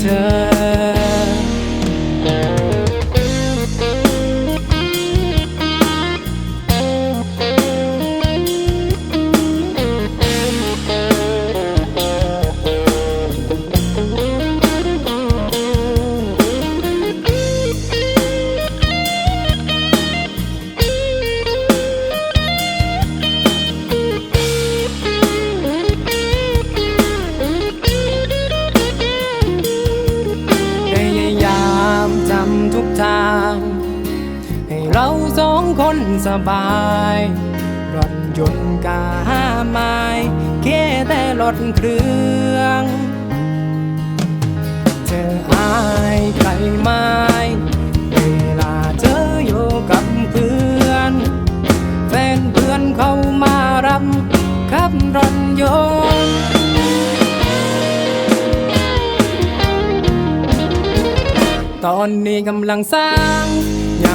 เธอำทุกทาง ให้เราสองคนสบายรถยนต์กาห้าไม้แค่แต่รถเครื่อง เธออายใครไหมเวลาเธออยู่กับเพื่อน แฟนเพื่อนเขามารับขับรถยนต์ ตอนนี้กำลังสร้าง